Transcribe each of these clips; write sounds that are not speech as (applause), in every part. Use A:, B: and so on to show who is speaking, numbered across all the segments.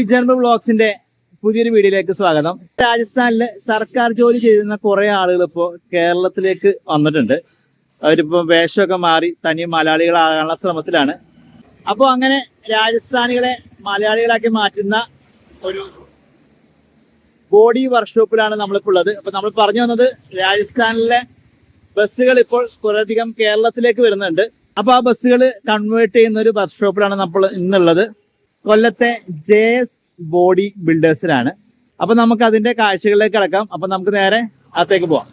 A: ബിജാൻബ ബ്ലോഗ്സിന്റെ പുതിയൊരു വീഡിയോയിലേക്ക് സ്വാഗതം. രാജസ്ഥാനിൽ സർക്കാർ ജോലി ചെയ്യുന്ന കുറെ ആളുകൾ ഇപ്പോൾ കേരളത്തിലേക്ക് വന്നിട്ടുണ്ട്. അവരിപ്പോ വേഷമൊക്കെ മാറി തനി മലയാളികളാകാനുള്ള ശ്രമത്തിലാണ്. അപ്പോൾ അങ്ങനെ രാജസ്ഥാനികളെ മലയാളികളാക്കി മാറ്റുന്ന ഒരു ബോഡി വർക്ക്ഷോപ്പിലാണ് നമ്മളിപ്പോൾ ഉള്ളത്. അപ്പൊ നമ്മൾ പറഞ്ഞു വന്നത് രാജസ്ഥാനിലെ ബസ്സുകൾ ഇപ്പോൾ കുറേയധികം കേരളത്തിലേക്ക് വരുന്നുണ്ട്. അപ്പൊ ആ ബസ്സുകൾ കൺവേർട്ട് ചെയ്യുന്ന ഒരു വർക്ക്ഷോപ്പിലാണ് നമ്മൾ ഇന്നുള്ളത്. കൊല്ലത്തെ ജെ എസ് ബോഡി ബിൽഡേഴ്സിലാണ് അപ്പൊ നമുക്ക് അതിന്റെ കാഴ്ചകളിലേക്ക് കിടക്കാം. അപ്പൊ നമുക്ക് നേരെ അകത്തേക്ക് പോവാം.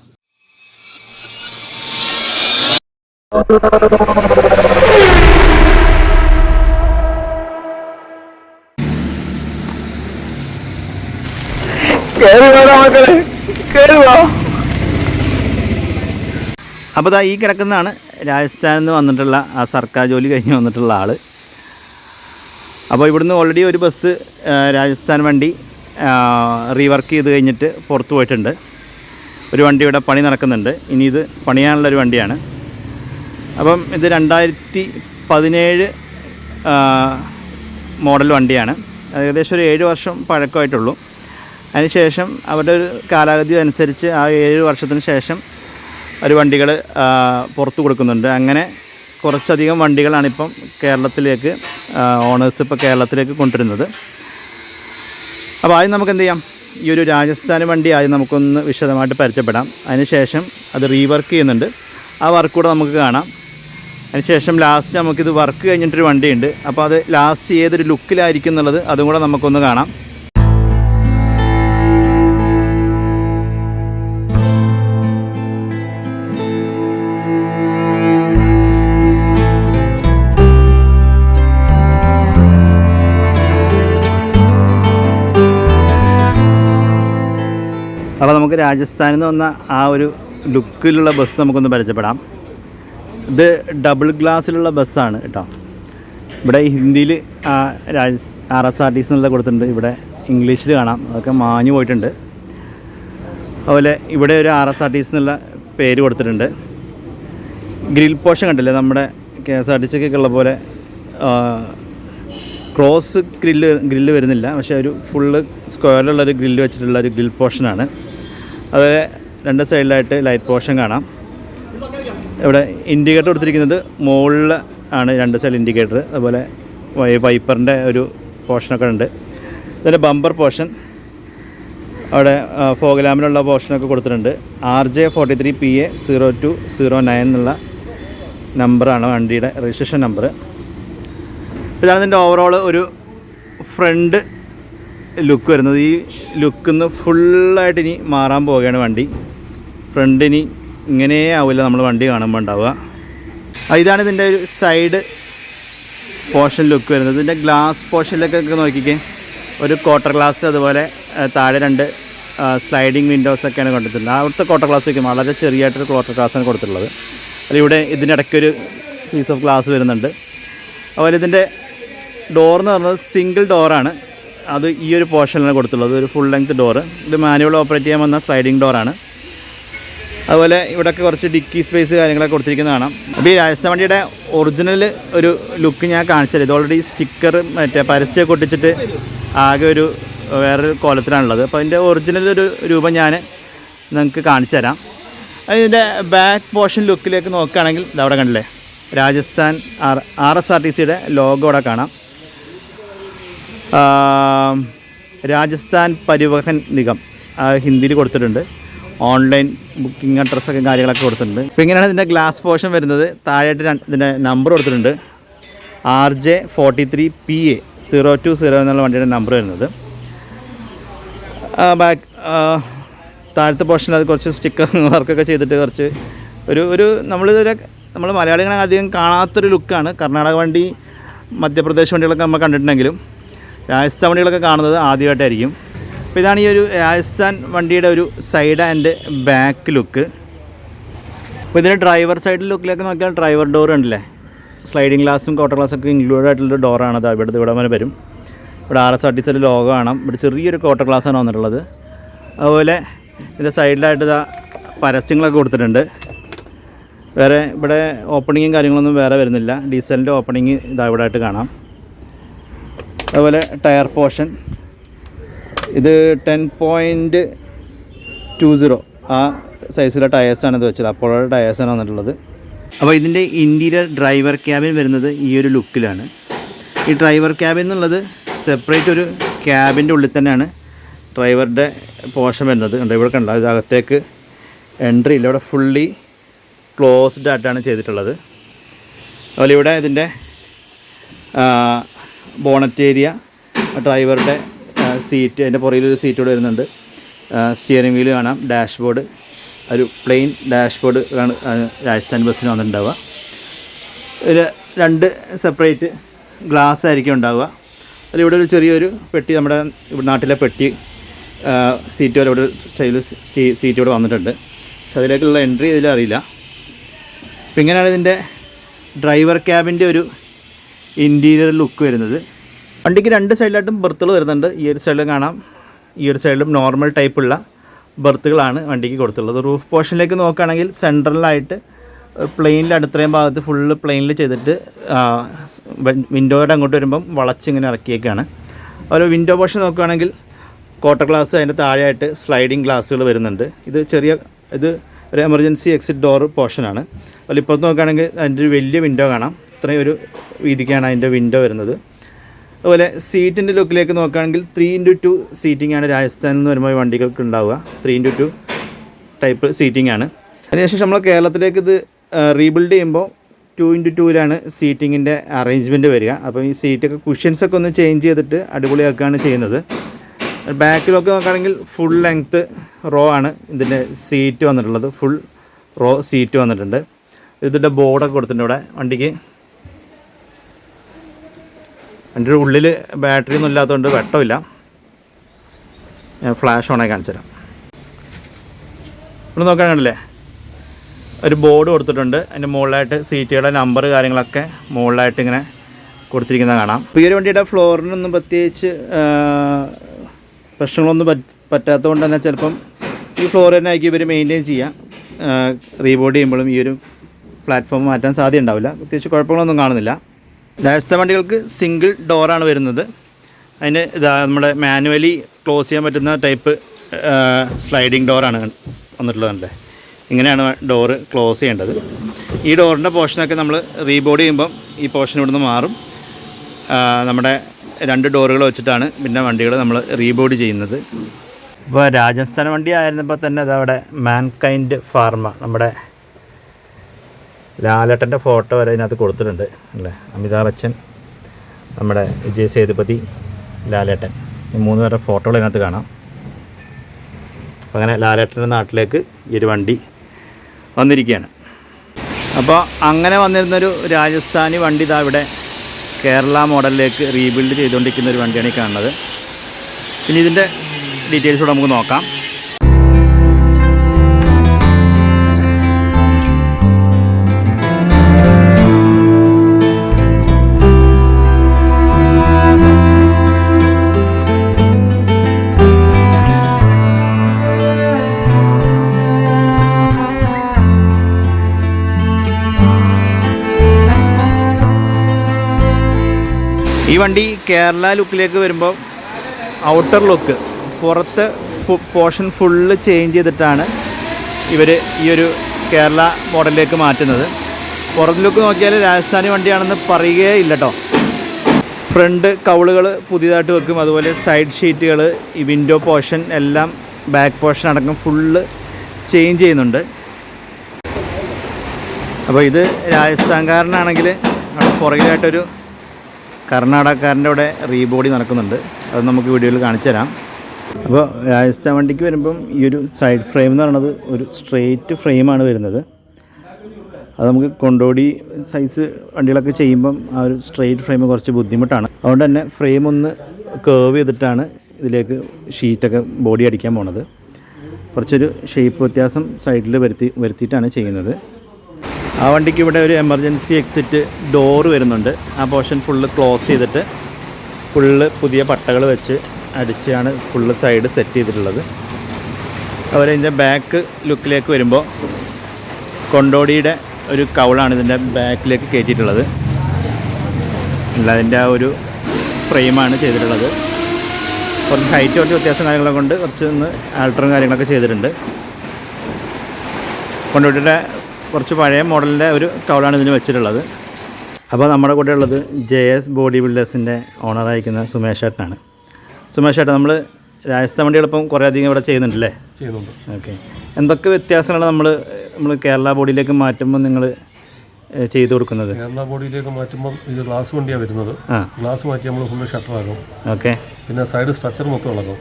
A: അപ്പോൾ ദാ ഈ കിടക്കുന്നതാണ് രാജസ്ഥാനിൽ നിന്ന് വന്നിട്ടുള്ള ആ സർക്കാർ ജോലി കഴിഞ്ഞ് വന്നിട്ടുള്ള ആൾ. അപ്പോൾ ഇവിടുന്ന് ഓൾറെഡി ഒരു ബസ് രാജസ്ഥാൻ വണ്ടി റീവർക്ക് ചെയ്ത് കഴിഞ്ഞിട്ട് പുറത്ത് പോയിട്ടുണ്ട്. ഒരു വണ്ടി ഇവിടെ പണി നടക്കുന്നുണ്ട്. ഇനി ഇത് പണിയാനുള്ള ഒരു വണ്ടിയാണ്. അപ്പം ഇത് രണ്ടായിരത്തി പതിനേഴ് മോഡൽ വണ്ടിയാണ്. ഏകദേശം ഒരു ഏഴ് വർഷം പഴക്കമായിട്ടുള്ളൂ. അതിനുശേഷം അവരുടെ ഒരു കാലാവധി അനുസരിച്ച് ആ ഏഴ് വർഷത്തിന് ശേഷം ഒരു വണ്ടികൾ പുറത്തു കൊടുക്കുന്നുണ്ട്. അങ്ങനെ കുറച്ചധികം വണ്ടികളാണ് ഇപ്പം കേരളത്തിലേക്ക് ഓണേഴ്സ് ഇപ്പോൾ കേരളത്തിലേക്ക് കൊണ്ടുവരുന്നത്. അപ്പോൾ ആദ്യം നമുക്ക് എന്ത് ചെയ്യാം? ഈ ഒരു രാജസ്ഥാൻ വണ്ടി ആദ്യം നമുക്കൊന്ന് വിശദമായിട്ട് പരിചയപ്പെടാം. അതിനുശേഷം അത് റീവർക്ക് ചെയ്യുന്നുണ്ട്. ആ വർക്ക് കൂടെ നമുക്ക് കാണാം. അതിനുശേഷം ലാസ്റ്റ് നമുക്കിത് വർക്ക് കഴിഞ്ഞിട്ടൊരു വണ്ടിയുണ്ട്. അപ്പോൾ അത് ലാസ്റ്റ് ഏതൊരു ലുക്കിലായിരിക്കും എന്നുള്ളത് അതും കൂടെ നമുക്കൊന്ന് കാണാം. നമുക്ക് രാജസ്ഥാനിൽ നിന്ന് വന്ന ആ ഒരു ലുക്കിലുള്ള ബസ് നമുക്കൊന്ന് പരിചയപ്പെടാം. ഇത് ഡബിൾ ഗ്ലാസ്സിലുള്ള ബസ്സാണ് കേട്ടോ. ഇവിടെ ഹിന്ദിയിൽ Raja R S R T C എന്നുള്ളത് കൊടുത്തിട്ടുണ്ട്. ഇവിടെ ഇംഗ്ലീഷിൽ കാണാം. അതൊക്കെ മാഞ്ഞു പോയിട്ടുണ്ട്. അതുപോലെ ഇവിടെ ഒരു R S R T C എന്നുള്ള പേര് കൊടുത്തിട്ടുണ്ട്. ഗ്രിൽ പോഷൻ കണ്ടില്ലേ? നമ്മുടെ കെ എസ് ആർ ടി സിക്കൊക്കെ ഉള്ള പോലെ ക്രോസ് ഗ്രില്ല് ഗ്രില്ല് വരുന്നില്ല. പക്ഷേ ഒരു ഫുള്ള് സ്ക്വയറിലുള്ളൊരു ഗ്രില്ല് വെച്ചിട്ടുള്ള ഒരു ഗ്രിൽ പോർഷനാണ് അതുപോലെ രണ്ട് സൈഡിലായിട്ട് ലൈറ്റ് പോർഷൻ കാണാം. ഇവിടെ ഇൻഡിക്കേറ്റർ കൊടുത്തിരിക്കുന്നത് മുകളിൽ ആണ് രണ്ട് സൈഡ് ഇൻഡിക്കേറ്റർ അതുപോലെ വൈപ്പറിന്റെ ഒരു പോർഷനൊക്കെ ഉണ്ട്. ഇതിന്റെ ബമ്പർ പോർഷൻ അവിടെ ഫോഗലാമിനുള്ള പോർഷനൊക്കെ കൊടുത്തിട്ടുണ്ട്. R J forty three P A zero two zero nine എന്നുള്ള നമ്പറാണ് വണ്ടിയുടെ രജിസ്ട്രേഷൻ നമ്പർ ഇതാണ് ഇതിന്റെ ഓവറോൾ ഒരു ഫ്രണ്ട് ലുക്ക് വരുന്നത്. ഈ ലുക്കിന്ന് ഫുള്ളായിട്ട് ഇനി മാറാൻ പോവുകയാണ് വണ്ടി. ഫ്രണ്ട് ഇനി ഇങ്ങനെ ആവില്ല നമ്മൾ വണ്ടി കാണുമ്പോൾ ഉണ്ടാവുക. ഇതാണ് ഇതിന്റെ ഒരു സൈഡ് പോർഷൻ ലുക്ക് വരുന്നത്. ഇതിന്റെ ഗ്ലാസ് പോർഷനിലൊക്കെ നോക്കിക്കേ. ഒരു ക്വാർട്ടർ ഗ്ലാസ് അതുപോലെ താഴെ രണ്ട് സ്ലൈഡിങ് വിൻഡോസ് ഒക്കെയാണ് കൊടുത്തിട്ടുള്ളത് അവിടുത്തെ ക്വാർട്ടർ ഗ്ലാസ് വയ്ക്കും വളരെ ചെറിയായിട്ടൊരു ക്വാർട്ടർ ഗ്ലാസ്സാണ് കൊടുത്തിട്ടുള്ളത്. ഇവിടെ ഇതിന്റെ ഇടയ്ക്കൊരു പീസ് ഓഫ് ഗ്ലാസ് വരുന്നുണ്ട്. അതുപോലെ ഇതിന്റെ ഡോർ എന്ന് പറയുന്നത് സിംഗിൾ ഡോറാണ് അത് ഈ ഒരു പോർഷനിലാണ് കൊടുത്തുള്ളത് ഒരു ഫുൾ ലെങ്ത് ഡോറ് ഇത് മാനുവൽ ഓപ്പറേറ്റ് ചെയ്യാൻ വന്ന സ്ലൈഡിങ് ഡോറാണ് അതുപോലെ ഇവിടെയൊക്കെ കുറച്ച് ഡിക്കി സ്പേസ് കാര്യങ്ങളൊക്കെ കൊടുത്തിരിക്കുന്നത് കാണാം. അപ്പോൾ ഈ രാജസ്ഥാൻ വണ്ടിയുടെ ഒറിജിനൽ ഒരു ലുക്ക് ഞാൻ കാണിച്ചത് ഇത് ഓൾറെഡി സ്റ്റിക്കർ മറ്റേ പരസ്യമൊക്കെ കൊട്ടിച്ചിട്ട് ആകെ ഒരു വേറൊരു കോലത്തിലാണുള്ളത്. അപ്പോൾ അതിന്റെ ഒറിജിനൽ ഒരു രൂപം ഞാൻ നിങ്ങൾക്ക് കാണിച്ചു തരാം അതിന്റെ ബാക്ക് പോർഷൻ ലുക്കിലേക്ക് നോക്കുകയാണെങ്കിൽ ഇതവിടെ കണ്ടില്ലേ? Rajasthan R R S R T സിയുടെ ലോഗോ അവിടെ കാണാം. രാജസ്ഥാൻ പരിവഹൻ നിഗം ഹിന്ദിയിൽ കൊടുത്തിട്ടുണ്ട്. ഓൺലൈൻ ബുക്കിംഗ് അഡ്രസ്സൊക്കെ കാര്യങ്ങളൊക്കെ കൊടുത്തിട്ടുണ്ട്. അപ്പോൾ ഇങ്ങനെയാണ് ഇതിന്റെ ഗ്ലാസ് പോർഷൻ വരുന്നത്. താഴെയായിട്ട് ഇതിന്റെ നമ്പർ കൊടുത്തിട്ടുണ്ട്. R J forty three P A zero two zero എന്നുള്ള വണ്ടിയുടെ നമ്പർ വരുന്നത്. ബാക്ക് താഴത്തെ പോർഷനിൽ അത് കുറച്ച് സ്റ്റിക്കർ (laughs) വർക്കൊക്കെ ചെയ്തിട്ട് കുറച്ച് ഒരു ഒരു നമ്മളിതൊരു നമ്മൾ മലയാളികളെ അധികം കാണാത്തൊരു ലുക്കാണ്. കർണാടക വണ്ടി മധ്യപ്രദേശ് വണ്ടികളൊക്കെ നമ്മൾ കണ്ടിട്ടുണ്ടെങ്കിലും രാജസ്ഥാൻ വണ്ടികളൊക്കെ കാണുന്നത് ആദ്യമായിട്ടായിരിക്കും. അപ്പോൾ ഇതാണ് ഈ ഒരു രാജസ്ഥാൻ വണ്ടിയുടെ ഒരു സൈഡ് ആൻഡ് ബാക്ക് ലുക്ക്. അപ്പോൾ ഇതിന്റെ ഡ്രൈവർ സൈഡ് ലുക്കിലേക്ക് നോക്കിയാൽ ഡ്രൈവർ ഡോർ ഉണ്ടല്ലേ? സ്ലൈഡിങ് ഗ്ലാസും കോട്ടർ ഗ്ലാസ് ഒക്കെ ഇൻക്ലൂഡ് ആയിട്ടുള്ള ഡോറാണ് അത് ഇവിടുത്തെ ഇവിടെ വരെ വരും. ഇവിടെ ആർ എസ് ആർ ടി സിയുടെ ലോഗോ കാണാം. ഇവിടെ ചെറിയൊരു കോട്ടർ ഗ്ലാസ്സാണ് വന്നിട്ടുള്ളത്. അതുപോലെ ഇതിന്റെ സൈഡിലായിട്ട് ഇതാ പരസ്യങ്ങളൊക്കെ കൊടുത്തിട്ടുണ്ട്. വേറെ ഇവിടെ ഓപ്പണിങ്ങും കാര്യങ്ങളൊന്നും വേറെ വരുന്നില്ല. ഡീസലിന്റെ ഓപ്പണിങ് ഇതാ ഇവിടെ ആയിട്ട് കാണാം. അതുപോലെ ടയർ പോർഷൻ ഇത് ടെൻ പോയിന്റ് ടു സീറോ ആ സൈസിലെ ടയേഴ്സാണ് ഇത് വെച്ചത്. അപ്പോഴത്തെ ടയേഴ്സാണ് വന്നിട്ടുള്ളത്. അപ്പോൾ ഇതിന്റെ ഇന്റീരിയർ ഡ്രൈവർ ക്യാബിൻ വരുന്നത് ഈ ഒരു ലുക്കിലാണ് ഈ ഡ്രൈവർ ക്യാബിൻ എന്നുള്ളത് സെപ്പറേറ്റ് ഒരു ക്യാബിന്റെ ഉള്ളിൽ തന്നെയാണ് ഡ്രൈവറുടെ പോർഷൻ വരുന്നത്. ഉണ്ട് ഇവിടെ കണ്ട? ഇത് എൻട്രി ഇല്ല. ഇവിടെ ഫുള്ളി ക്ലോസ്ഡ് ആയിട്ടാണ് ചെയ്തിട്ടുള്ളത്. അതുപോലെ ഇവിടെ ഇതിന്റെ ബോണറ്റ് ഏരിയ ഡ്രൈവറുടെ സീറ്റ് അതിന്റെ പുറകിലൊരു സീറ്റോട് വരുന്നുണ്ട്. സ്റ്റിയറിംഗ് വീൽ കാണാം ഡാഷ്ബോർഡ് ഒരു പ്ലെയിൻ ഡാഷ്ബോർഡ് ആണ് രാജസ്ഥാൻ ബസ്സിന് വന്നിട്ടുണ്ടാവുക. ഒരു രണ്ട് സെപ്പറേറ്റ് ഗ്ലാസ് ആയിരിക്കും ഉണ്ടാവുക. അതിലിവിടെ ഒരു ചെറിയൊരു പെട്ടി നമ്മുടെ നാട്ടിലെ പെട്ടി സീറ്റ് വരെ ഇവിടെ സൈഡിൽ സീറ്റ് ഇവിടെ വന്നിട്ടുണ്ട്. പക്ഷെ അതിലേക്കുള്ള എൻട്രി ഇതിലറിയില്ല. അപ്പം ഇങ്ങനെയാണ് ഇതിന്റെ ഡ്രൈവർ ക്യാബിന്റെ ഒരു ഇന്റീരിയർ ലുക്ക് വരുന്നത്. വണ്ടിക്ക് രണ്ട് സൈഡിലായിട്ടും ബർത്തുകൾ വരുന്നുണ്ട്. ഈ ഒരു സൈഡിലും കാണാം. ഈ ഒരു സൈഡിലും നോർമൽ ടൈപ്പുള്ള ബർത്തുകളാണ് വണ്ടിക്ക് കൊടുത്തുള്ളത് റൂഫ് പോർഷനിലേക്ക് നോക്കുകയാണെങ്കിൽ സെൻട്രലായിട്ട് പ്ലെയിനിൽ അടുത്തയും ഭാഗത്ത് ഫുള്ള് പ്ലെയിനിൽ ചെയ്തിട്ട് വിൻഡോയുടെ അങ്ങോട്ട് വരുമ്പം വളച്ചിങ്ങനെ ഇറക്കിയേക്കാണ്. അതുപോലെ വിൻഡോ പോർഷൻ നോക്കുകയാണെങ്കിൽ കോട്ട ഗ്ലാസ് അതിന്റെ താഴെയായിട്ട് സ്ലൈഡിങ് ഗ്ലാസ്സുകൾ വരുന്നുണ്ട്. ഇത് ചെറിയ ഇത് ഒരു എമർജൻസി എക്സിറ്റ് ഡോർ പോർഷനാണ് അതുപോലെ ഇപ്പുറത്ത് നോക്കുകയാണെങ്കിൽ അതിന്റെ ഒരു വലിയ വിൻഡോ കാണാം. ഇത്രയും ഒരു വീതിക്കാണ് അതിന്റെ വിൻഡോ വരുന്നത്. അതുപോലെ സീറ്റിന്റെ ലുക്കിലേക്ക് നോക്കുകയാണെങ്കിൽ ത്രീ ഇന്റു ടു സീറ്റിംഗ് ആണ് രാജസ്ഥാനിൽ നിന്ന് വരുമ്പോൾ വണ്ടികൾക്ക് ഉണ്ടാവുക. Three into two type seating ആണ്. അതിനുശേഷം നമ്മൾ കേരളത്തിലേക്ക് ഇത് റീബിൽഡ് ചെയ്യുമ്പോൾ ടു ഇന്റു ടൂവിലാണ് സീറ്റിങ്ങിന്റെ അറേഞ്ച്മെന്റ് വരിക. അപ്പോൾ ഈ സീറ്റൊക്കെ കുഷ്യൻസൊക്കെ ഒന്ന് ചേഞ്ച് ചെയ്തിട്ട് അടിപൊളിയാക്കുകയാണ് ചെയ്യുന്നത്. ബാക്കിലൊക്കെ നോക്കുകയാണെങ്കിൽ ഫുൾ ലെങ്ത്ത് റോ ആണ് ഇതിന്റെ സീറ്റ് വന്നിട്ടുള്ളത്. ഫുൾ റോ സീറ്റ് വന്നിട്ടുണ്ട്. ഇതിന്റെ ബോർഡൊക്കെ കൊടുത്തിട്ടുണ്ട് ഇവിടെ വണ്ടിക്ക്. വണ്ടിയുടെ ഉള്ളിൽ ബാറ്ററി ഒന്നും ഇല്ലാത്തതുകൊണ്ട് വെട്ടമില്ല. ഞാൻ ഫ്ലാഷ് ഓണായി കാണിച്ചു തരാം. ഇവിടെ നോക്കാൻ കണ്ടില്ലേ? ഒരു ബോർഡ് കൊടുത്തിട്ടുണ്ട്. അതിന്റെ മുകളിലായിട്ട് സീറ്റുകളുടെ നമ്പർ കാര്യങ്ങളൊക്കെ മുകളിലായിട്ട് ഇങ്ങനെ കൊടുത്തിരിക്കുന്നത് കാണാം. ഇപ്പോൾ വണ്ടിയുടെ ഫ്ലോറിനൊന്നും പ്രത്യേകിച്ച് പ്രശ്നങ്ങളൊന്നും പറ്റാത്തത് കൊണ്ട് തന്നെ ചിലപ്പം ഈ ഫ്ലോർ തന്നെ ആയിരിക്കും ഇവർ മെയിന്റെയിൻ ചെയ്യുക റീബോർഡ് ചെയ്യുമ്പോഴും ഈ ഒരു പ്ലാറ്റ്ഫോം മാറ്റാൻ സാധ്യത ഉണ്ടാവില്ല പ്രത്യേകിച്ച് കുഴപ്പങ്ങളൊന്നും കാണുന്നില്ല. രാജസ്ഥാൻ വണ്ടികൾക്ക് സിംഗിൾ ഡോറാണ് വരുന്നത്. അതിന് ഇതാ നമ്മുടെ മാനുവലി ക്ലോസ് ചെയ്യാൻ പറ്റുന്ന ടൈപ്പ് സ്ലൈഡിങ് ഡോറാണ് വന്നിട്ടുള്ളതല്ലേ? ഇങ്ങനെയാണ് ഡോറ് ക്ലോസ് ചെയ്യേണ്ടത്. ഈ ഡോറിന്റെ പോർഷനൊക്കെ നമ്മൾ റീബോർഡ് ചെയ്യുമ്പം ഈ പോർഷൻ ഇവിടുന്ന് മാറും. നമ്മുടെ രണ്ട് ഡോറുകൾ വെച്ചിട്ടാണ് പിന്നെ വണ്ടികൾ നമ്മൾ റീബോർഡ് ചെയ്യുന്നത്. ഇപ്പോൾ രാജസ്ഥാൻ വണ്ടി ആയിരുന്നപ്പോൾ തന്നെ അതവിടെ മാൻകൈൻഡ് ഫാർമ നമ്മുടെ ലാലേട്ടന്റെ ഫോട്ടോ വരെ ഇതിനകത്ത് കൊടുത്തിട്ടുണ്ട്. അല്ലേ? അമിതാഭ് ബച്ചൻ നമ്മുടെ വിജയ് സേതുപതി ലാലേട്ടൻ. ഈ മൂന്ന് പേരുടെ ഫോട്ടോകൾ ഇതിനകത്ത് കാണാം. അങ്ങനെ ലാലേട്ടന്റെ നാട്ടിലേക്ക് ഈ ഒരു വണ്ടി വന്നിരിക്കുകയാണ്. അപ്പോൾ അങ്ങനെ വന്നിരുന്നൊരു രാജസ്ഥാനി വണ്ടി ഇതാ ഇവിടെ കേരള മോഡലിലേക്ക് റീബിൽഡ് ചെയ്തുകൊണ്ടിരിക്കുന്ന ഒരു വണ്ടിയാണ് ഈ കാണുന്നത്. ഇനി ഇതിന്റെ ഡീറ്റെയിൽസ് കൂടെ നമുക്ക് നോക്കാം. വണ്ടി കേരള ലുക്കിലേക്ക് വരുമ്പോൾ ഔട്ടർ ലുക്ക് പുറത്ത് പോർഷൻ ഫുള്ള് ചേഞ്ച് ചെയ്തിട്ടാണ് ഇവർ ഈ ഒരു കേരള മോഡലിലേക്ക് മാറ്റുന്നത്. പുറത്ത് ലുക്ക് നോക്കിയാൽ രാജസ്ഥാനി വണ്ടിയാണെന്ന് പറയുകയേ ഇല്ല കേട്ടോ ഫ്രണ്ട് കൗളുകൾ പുതിയതായിട്ട് വെക്കും. അതുപോലെ സൈഡ് ഷീറ്റുകൾ ഈ വിൻഡോ പോർഷൻ എല്ലാം ബാക്ക് പോർഷൻ അടക്കം ഫുള്ള് ചേഞ്ച് ചെയ്യുന്നുണ്ട്. അപ്പോൾ ഇത് രാജസ്ഥാൻകാരനാണെങ്കിൽ അവിടെ പുറകിലായിട്ടൊരു കർണാടകക്കാരന്റെ അവിടെ റീബോഡി നടക്കുന്നുണ്ട്. അത് നമുക്ക് വീഡിയോയിൽ കാണിച്ചു തരാം. അപ്പോൾ രാജസ്ഥാൻ വണ്ടിക്ക് വരുമ്പം ഈ ഒരു സൈഡ് ഫ്രെയിം എന്ന് പറയുന്നത് ഒരു സ്ട്രെയിറ്റ് ഫ്രെയിമാണ് വരുന്നത്. അത് നമുക്ക് കൊണ്ടോടി സൈസ് വണ്ടികളൊക്കെ ചെയ്യുമ്പം ആ ഒരു സ്ട്രെയിറ്റ് ഫ്രെയിം കുറച്ച് ബുദ്ധിമുട്ടാണ്. അതുകൊണ്ട് തന്നെ ഫ്രെയിം ഒന്ന് കേർവ് ചെയ്തിട്ടാണ് ഇതിലേക്ക് ഷീറ്റൊക്കെ ബോഡി അടിക്കാൻ പോണത്. കുറച്ചൊരു ഷേപ്പ് വ്യത്യാസം സൈഡിൽ വരുത്തി വരുത്തിയിട്ടാണ് ചെയ്യുന്നത്. ആ വണ്ടിക്ക് ഇവിടെ ഒരു എമർജൻസി എക്സിറ്റ് ഡോറ് വരുന്നുണ്ട്. ആ പോർഷൻ ഫുള്ള് ക്ലോസ് ചെയ്തിട്ട് ഫുള്ള് പുതിയ പട്ടകൾ വെച്ച് അടിച്ചാണ് ഫുള്ള് സൈഡ് സെറ്റ് ചെയ്തിട്ടുള്ളത്. അതുപോലെ ഇതിന്റെ ബാക്ക് ലുക്കിലേക്ക് വരുമ്പോൾ കൊണ്ടോടിയുടെ ഒരു കൗളാണ് ഇതിന്റെ ബാക്കിലേക്ക് കയറ്റിയിട്ടുള്ളത്. അതിന്റെ ആ ഒരു ഫ്രെയിമാണ് ചെയ്തിട്ടുള്ളത്. കുറച്ച് ഹൈറ്റ് കുറച്ച് വ്യത്യാസം കാര്യങ്ങളൊക്കെ കൊണ്ട് കുറച്ച് ഒന്ന് ആൾട്ടറും കാര്യങ്ങളൊക്കെ ചെയ്തിട്ടുണ്ട്. കൊണ്ടുപോയിട്ട് കുറച്ച് പഴയ മോഡലിന്റെ ഒരു ടൗളാണ് ഇതിന് വെച്ചിട്ടുള്ളത്. അപ്പോൾ നമ്മുടെ കൂടെ ഉള്ളത് ജെ എസ് ബോഡി ബിൽഡേഴ്സിന്റെ ഓണറായിരിക്കുന്ന സുമേഷ് ചേട്ടനാണ് സുമേഷ് ഏട്ടൻ നമ്മൾ രാജസ്ഥാൻ വണ്ടികളിപ്പം കുറേ അധികം ഇവിടെ ചെയ്യുന്നുണ്ടല്ലേ?
B: ചെയ്യുന്നുണ്ട്.
A: ഓക്കെ. എന്തൊക്കെ വ്യത്യാസങ്ങളാണ് നമ്മൾ നമ്മൾ കേരള ബോഡിയിലേക്ക് മാറ്റുമ്പോൾ നിങ്ങൾ ചെയ്തു കൊടുക്കുന്നത്?
B: കേരള ബോഡിയിലേക്ക് മാറ്റുമ്പോൾ ഇത് ഗ്ലാസ് വണ്ടിയാണ് വരുന്നത്. ഗ്ലാസ് മാറ്റി നമ്മൾ ഫുള്ള് ഷട്ടറാകും
A: ഓക്കെ.
B: പിന്നെ സൈഡ് സ്ട്രക്ചർ മൊത്തം ഇളകും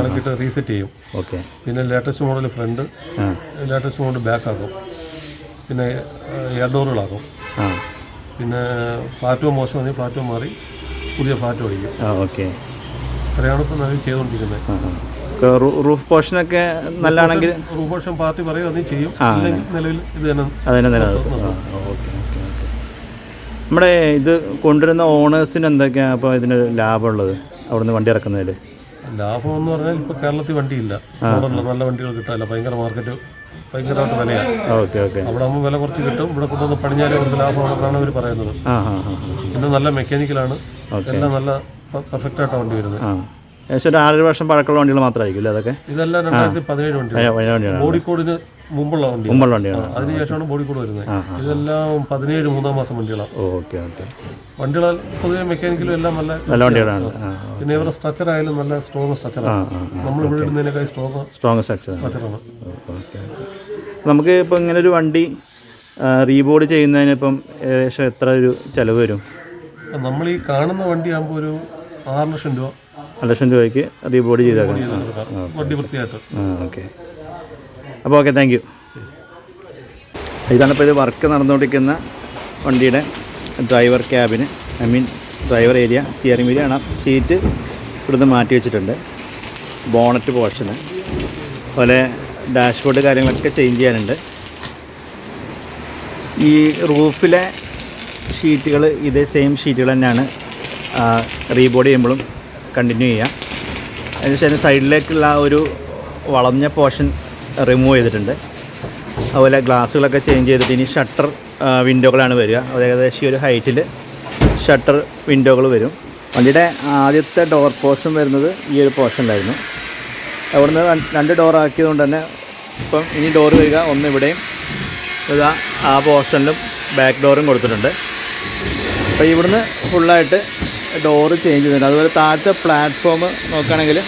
B: ഇളക്കിയിട്ട് റീസെറ്റ് ചെയ്യും.
A: ഓക്കെ.
B: പിന്നെ latest model front latest model back ആക്കും. പിന്നെ എയർ ഡോറുകളാക്കും പിന്നെ ഫ്ലാറ്റോ മോശമാണെങ്കിൽ ഫ്ലാറ്റോ മാറി പുതിയ ഫ്ലാറ്റോ അടിക്കും
A: ഓക്കെ.
B: ഇത്രയാണ് ഇപ്പോൾ നല്ല ചെയ്തുകൊണ്ടിരിക്കുന്നത്.
A: റൂഫ് പോർഷനൊക്കെ നല്ലതാണെങ്കിൽ
B: റൂപോഷൻ പാർട്ടി പറയും അത് ചെയ്യും. നിലവിൽ ഇത് തന്നെ
A: അതിനെ നിലനിർത്തും. ഓക്കെ നമ്മുടെ ഇത് കൊണ്ടുവരുന്ന ഓണേഴ്സിന് എന്തൊക്കെയാണ് അപ്പോൾ ഇതിന് ലാഭമുള്ളത്? അവിടുന്ന് വണ്ടി ഇറക്കുന്നതിൽ
B: ലാഭം എന്ന് പറഞ്ഞാൽ ഇപ്പോൾ കേരളത്തിൽ വണ്ടിയില്ല. നല്ല വണ്ടികൾ കിട്ടാനില്ല. ഭയങ്കര മാർക്കറ്റ് ഭയങ്കരമായിട്ട് വിലയാണ്.
A: Okay okay.
B: അവിടെ ആകുമ്പോൾ വില കുറച്ച് കിട്ടും. ഇവിടെ കൊണ്ടുവന്ന് പണിഞ്ഞാലേ അവർക്ക് ലാഭമാണെന്നാണ് അവർ പറയുന്നത്.
A: ആ ആ ആ
B: പിന്നെ നല്ല മെക്കാനിക്കലാണ്. എല്ലാം നല്ല പെർഫെക്റ്റ് ആയിട്ടാണ് വണ്ടി വരുന്നത്.
A: ആ. ഏകദേശം ഒരു ആറര വർഷം പഴക്കമുള്ള വണ്ടികൾ മാത്രമായിരിക്കും അല്ലേ അതൊക്കെ?
B: ഇതെല്ലാം രണ്ടായിരത്തി പതിനേഴ് വണ്ടി
A: കോഴിക്കോടിന് പഴയ വണ്ടികളാണ്.
B: ബോഡി കോഡിന് മുമ്പുള്ള വണ്ടി
A: മുമ്പുള്ള വണ്ടിയാണ്
B: അതിനുശേഷമാണ് ബോഡി കൂടെ വരുന്നത്. ഇതെല്ലാം പതിനേഴ് മൂന്നാം മാസം വണ്ടികളാണ്
A: ഓക്കെ ഓക്കെ.
B: വണ്ടികൾ പൊതുവെ മെക്കാനിക്കലും എല്ലാം നല്ല
A: നല്ല വണ്ടികളാണ്.
B: പിന്നെ ഇവരുടെ സ്ട്രക്ചർ ആയാലും നല്ല സ്ട്രോങ് സ്ട്രക്ചറാണ് നമ്മൾ ഇവിടെ ഇടുന്നതിനേക്കാൾ സ്ട്രോങ്
A: സ്ട്രോങ്
B: സ്ട്രക്ചറാണ്
A: നമുക്ക് ഇപ്പോൾ ഇങ്ങനെ ഒരു വണ്ടി റീബോർഡ് ചെയ്യുന്നതിന് ഇപ്പം ഏകദേശം എത്ര ഒരു ചിലവ് വരും?
B: നമ്മൾ ഈ കാണുന്ന വണ്ടി ആകുമ്പോൾ ഒരു ആറ് ലക്ഷം രൂപ.
A: ആറ് ലക്ഷം രൂപയ്ക്ക് റീബോർഡ്
B: ചെയ്താൽ വണ്ടി വൃത്തിയായിട്ട്.
A: ഓക്കെ. അപ്പോൾ ഓക്കെ താങ്ക് യു ഇതാണ് ഇപ്പോൾ ഇത് വർക്ക് നടന്നുകൊണ്ടിരിക്കുന്ന വണ്ടിയുടെ driver cabin I mean driver area steering ആണ്. സീറ്റ് ഇവിടുന്ന് മാറ്റി വെച്ചിട്ടുണ്ട്. ബോണറ്റ് പോർഷന് അതുപോലെ ഡാഷ്ബോർഡ് കാര്യങ്ങളൊക്കെ ചേഞ്ച് ചെയ്യാനുണ്ട്. ഈ റൂഫിലെ ഷീറ്റുകൾ ഇതേ സെയിം ഷീറ്റുകൾ തന്നെയാണ് റീബോർഡ് ചെയ്യുമ്പോഴും കണ്ടിന്യൂ ചെയ്യാം അതിനുശേഷം സൈഡിലേക്കുള്ള ഒരു വളഞ്ഞ പോർഷൻ റിമൂവ് ചെയ്തിട്ടുണ്ട്. അതുപോലെ ഗ്ലാസ്സുകളൊക്കെ ചേഞ്ച് ചെയ്തിട്ട് ഇനി ഷട്ടർ വിൻഡോകളാണ് വരിക. അത് ഏകദേശം ഒരു ഹൈറ്റിൽ ഷട്ടർ വിൻഡോകൾ വരും. വണ്ടിയുടെ ആദ്യത്തെ ഡോർ പോർഷൻ വരുന്നത് ഈ ഒരു പോർഷനിലായിരുന്നു അവിടുന്ന് രണ്ട് ഡോർ ആക്കിയതുകൊണ്ട് തന്നെ ഇപ്പം ഇനി ഡോർ വരിക ഒന്ന് ഇവിടെയും. ഇതാ ആ പോർഷനിലും ബാക്ക് ഡോറും കൊടുത്തിട്ടുണ്ട്. അപ്പോൾ ഇവിടുന്ന് ഫുള്ളായിട്ട് ഡോറ് ചേഞ്ച് ചെയ്തിട്ടുണ്ട്. അതുപോലെ താഴത്തെ പ്ലാറ്റ്ഫോം നോക്കുകയാണെങ്കിൽ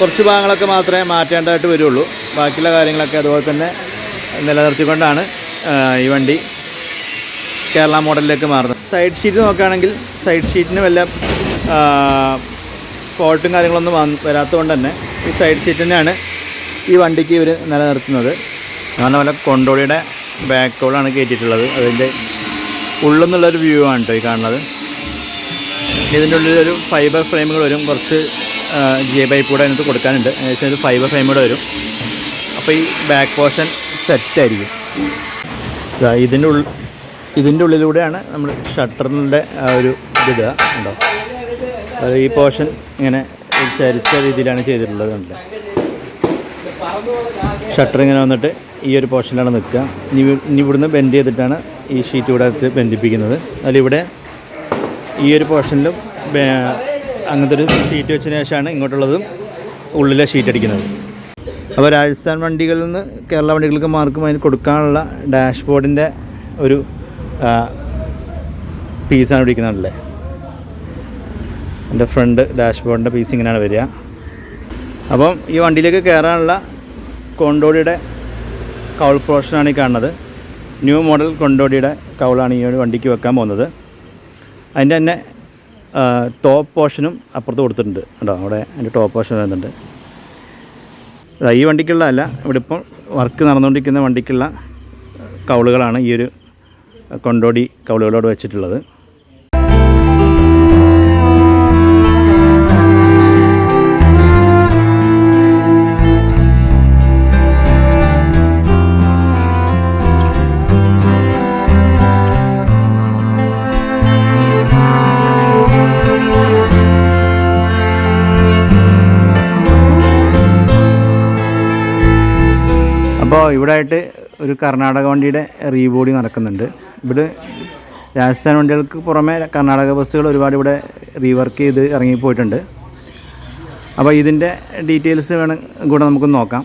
A: കുറച്ച് ഭാഗങ്ങളൊക്കെ മാത്രമേ മാറ്റേണ്ടതായിട്ട് വരുള്ളൂ. ബാക്കിയുള്ള കാര്യങ്ങളൊക്കെ അതുപോലെ തന്നെ നിലനിർത്തിക്കൊണ്ടാണ് ഈ വണ്ടി കേരള മോഡലിലേക്ക് മാറുന്നത്. സൈഡ് ഷീറ്റ് നോക്കുകയാണെങ്കിൽ സൈഡ് ഷീറ്റിന് വല്ല ഫോൾട്ടും കാര്യങ്ങളൊന്നും വരാത്തത് വരാത്തതുകൊണ്ട് തന്നെ ഈ സൈഡ് ഷീറ്റ് തന്നെയാണ് ഈ വണ്ടിക്ക് ഇവർ നിലനിർത്തുന്നത്. കാരണം പോലെ കൊണ്ടോളിയുടെ ബാക്ക് കോളാണ് കയറ്റിയിട്ടുള്ളത്. അതിന്റെ ഉള്ളിൽ നിന്നുള്ളൊരു വ്യൂ ആണ് കേട്ടോ ഈ കാണുന്നത്. ഇതിന്റെ ഉള്ളിലൊരു ഫൈബർ ഫ്രെയിമുകൾ വരും. കുറച്ച് ജി പൈപ്പ് കൂടെ അതിനകത്ത് കൊടുക്കാനുണ്ട്. ഏകദേശം ഒരു ഫൈബർ ഫ്രെയിം കൂടെ വരും. അപ്പോൾ ഈ ബാക്ക് പോർഷൻ സെറ്റായിരിക്കും ഇതിന്റെ ഉള്ളിൽ ഇതിന്റെ ഉള്ളിലൂടെയാണ് നമ്മൾ ഷട്ടറിന്റെ ആ ഒരു ഇതിടുക ഉണ്ടോ അത് ഈ പോർഷൻ ഇങ്ങനെ ചരിച്ച രീതിയിലാണ് ചെയ്തിട്ടുള്ളത് ഷട്ടർ ഇങ്ങനെ വന്നിട്ട് ഈ ഒരു പോർഷനിലാണ് നിൽക്കുക. ഇനി ഇനി ഇവിടുന്ന് ബെൻഡ് ചെയ്തിട്ടാണ് ഈ ഷീറ്റ് ഇവിടെ ബന്ധിപ്പിക്കുന്നത്. അതിലിവിടെ ഈ ഒരു പോർഷനിലും അങ്ങനത്തെ ഒരു ഷീറ്റ് വെച്ചതിന് ശേഷമാണ് ഇങ്ങോട്ടുള്ളതും ഉള്ളിലെ ഷീറ്റ് അടിക്കുന്നത്. അപ്പോൾ രാജസ്ഥാൻ വണ്ടികളിൽ നിന്ന് കേരള വണ്ടികൾക്ക് മാർക്കും അതിന് കൊടുക്കാനുള്ള ഡാഷ്ബോർഡിന്റെ ഒരു പീസാണ് പിടിക്കുന്നുണ്ടല്ലേ എന്റെ ഫ്രണ്ട് ഡാഷ്ബോർഡിന്റെ പീസ് ഇങ്ങനെയാണ് വരിക. അപ്പം ഈ വണ്ടിയിലേക്ക് കയറാനുള്ള കൊണ്ടോടിയുടെ കൗൾ പോർഷനാണ് ഈ കാണുന്നത്. ന്യൂ മോഡൽ കൊണ്ടോടിയുടെ കൗളാണ് ഈ ഒരു വണ്ടിക്ക് വെക്കാൻ പോകുന്നത്. അതിന്റെ തന്നെ ടോപ്പ് പോർഷനും അപ്പുറത്ത് കൊടുത്തിട്ടുണ്ട്. കേട്ടോ അവിടെ അതിന്റെ ടോപ്പ് പോർഷൻ വരുന്നുണ്ട്. ഈ വണ്ടിക്കുള്ളതല്ല ഇവിടെ ഇപ്പോൾ വർക്ക് നടന്നുകൊണ്ടിരിക്കുന്ന വണ്ടിക്കുള്ള കൗളുകളാണ് ഈ ഒരു കൊണ്ടോടി കൗളുകളോട് വെച്ചിട്ടുള്ളത്. അപ്പോൾ ഇവിടെ ആയിട്ട് ഒരു കർണാടക വണ്ടിയുടെ റീബോഡി നടക്കുന്നുണ്ട്. ഇവിടെ രാജസ്ഥാൻ വണ്ടികൾക്ക് പുറമെ കർണാടക ബസ്സുകൾ ഒരുപാട് ഇവിടെ റീവർക്ക് ചെയ്ത് ഇറങ്ങിപ്പോയിട്ടുണ്ട് അപ്പോൾ ഇതിന്റെ ഡീറ്റെയിൽസ് വേണം കൂടെ നമുക്ക് നോക്കാം.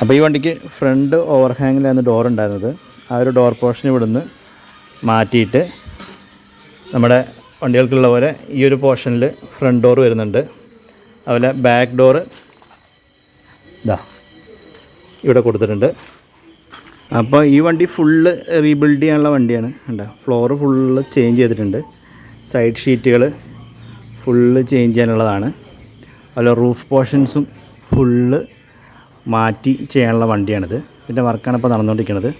A: അപ്പോൾ ഈ വണ്ടിക്ക് ഫ്രണ്ട് ഓവർഹാങ്ങിലായിരുന്നു ഡോർ ഉണ്ടായിരുന്നത്. ആ ഒരു ഡോർ പോർഷൻ ഇവിടുന്ന് മാറ്റിയിട്ട് നമ്മുടെ വണ്ടികൾക്കുള്ള പോലെ ഈ ഒരു പോർഷനിൽ ഫ്രണ്ട് ഡോർ വരുന്നുണ്ട്. അതുപോലെ ബാക്ക് ഡോറ് ഇതാ ഇവിടെ കൊടുത്തിട്ടുണ്ട്. അപ്പോൾ ഈ വണ്ടി ഫുള്ള് റീബിൽഡ് ചെയ്യാനുള്ള വണ്ടിയാണ്. കണ്ടോ? ഫ്ലോർ ഫുള്ള് ചേഞ്ച് ചെയ്തിട്ടുണ്ട്. സൈഡ് ഷീറ്റുകൾ ഫുള്ള് ചേഞ്ച് ചെയ്യാനുള്ളതാണ്. അതുപോലെ റൂഫ് പോർഷൻസും ഫുള്ള് മാറ്റി ചെയ്യാനുള്ള വണ്ടിയാണിത്. ഇതിന്റെ വർക്കാണ് ഇപ്പോൾ നടന്നുകൊണ്ടിരിക്കുന്നത്.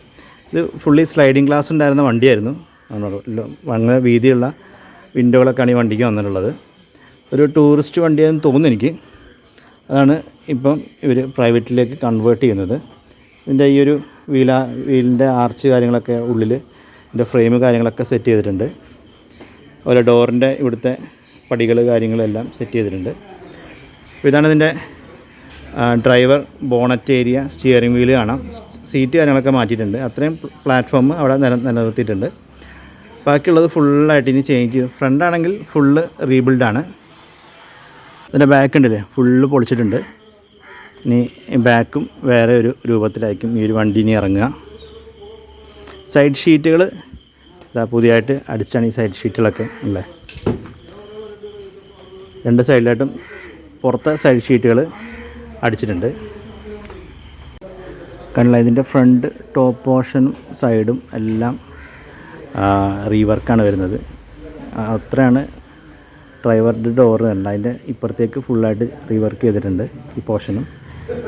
A: ഇത് ഫുള്ളി സ്ലൈഡിങ് ഗ്ലാസ് ഉണ്ടായിരുന്ന വണ്ടിയായിരുന്നു. അങ്ങനെ വീതിയുള്ള വിൻഡോകളൊക്കെയാണ് ഈ വണ്ടിക്ക് വന്നിട്ടുള്ളത്. ഒരു ടൂറിസ്റ്റ് വണ്ടിയാണെന്ന് തോന്നുന്നു എനിക്ക്. അതാണ് ഇപ്പം ഇവർ പ്രൈവറ്റിലേക്ക് കൺവേർട്ട് ചെയ്യുന്നത്. ഇതിന്റെ ഈ ഒരു വീല വീലിന്റെ ആർച്ച് കാര്യങ്ങളൊക്കെ ഉള്ളിൽ ഇതിന്റെ ഫ്രെയിം കാര്യങ്ങളൊക്കെ സെറ്റ് ചെയ്തിട്ടുണ്ട്. അതുപോലെ ഡോറിന്റെ ഇവിടുത്തെ പടികൾ കാര്യങ്ങളെല്ലാം സെറ്റ് ചെയ്തിട്ടുണ്ട്. അപ്പോൾ ഇതാണ് ഇതിന്റെ driver bonnet area steering wheel കാണാം. സീറ്റ് കാര്യങ്ങളൊക്കെ മാറ്റിയിട്ടുണ്ട്. അത്രയും പ്ലാറ്റ്ഫോം അവിടെ നില നിലനിർത്തിയിട്ടുണ്ട്. ബാക്കിയുള്ളത് ഫുള്ളായിട്ട് ഇനി ചേഞ്ച് ചെയ്തു ഫ്രണ്ടാണെങ്കിൽ ഫുള്ള് റീബിൽഡാണ് ഇതിന്റെ ബാക്ക് ഉണ്ടല്ലേ? ഫുള്ള് പൊളിച്ചിട്ടുണ്ട്. ഇനി ബാക്കും വേറെ ഒരു രൂപത്തിലായിരിക്കും ഈ ഒരു വണ്ടി ഇനി ഇറങ്ങുക. സൈഡ് ഷീറ്റുകൾ ഇതാ പുതിയതായിട്ട് അടിച്ചാണ് ഈ സൈഡ് ഷീറ്റുകളൊക്കെ അല്ലേ രണ്ട് സൈഡിലായിട്ടും പുറത്തെ സൈഡ് ഷീറ്റുകൾ അടിച്ചിട്ടുണ്ട്. കണ്ടില്ല ഇതിന്റെ ഫ്രണ്ട് ടോപ്പ് പോർഷനും സൈഡും എല്ലാം റീവർക്കാണ് വരുന്നത്. അത്രയാണ് ഡ്രൈവറുടെ ഡോറ് അല്ല അതിന്റെ ഇപ്പുറത്തേക്ക് ഫുള്ളായിട്ട് റീവർക്ക് ചെയ്തിട്ടുണ്ട് ഈ പോർഷനും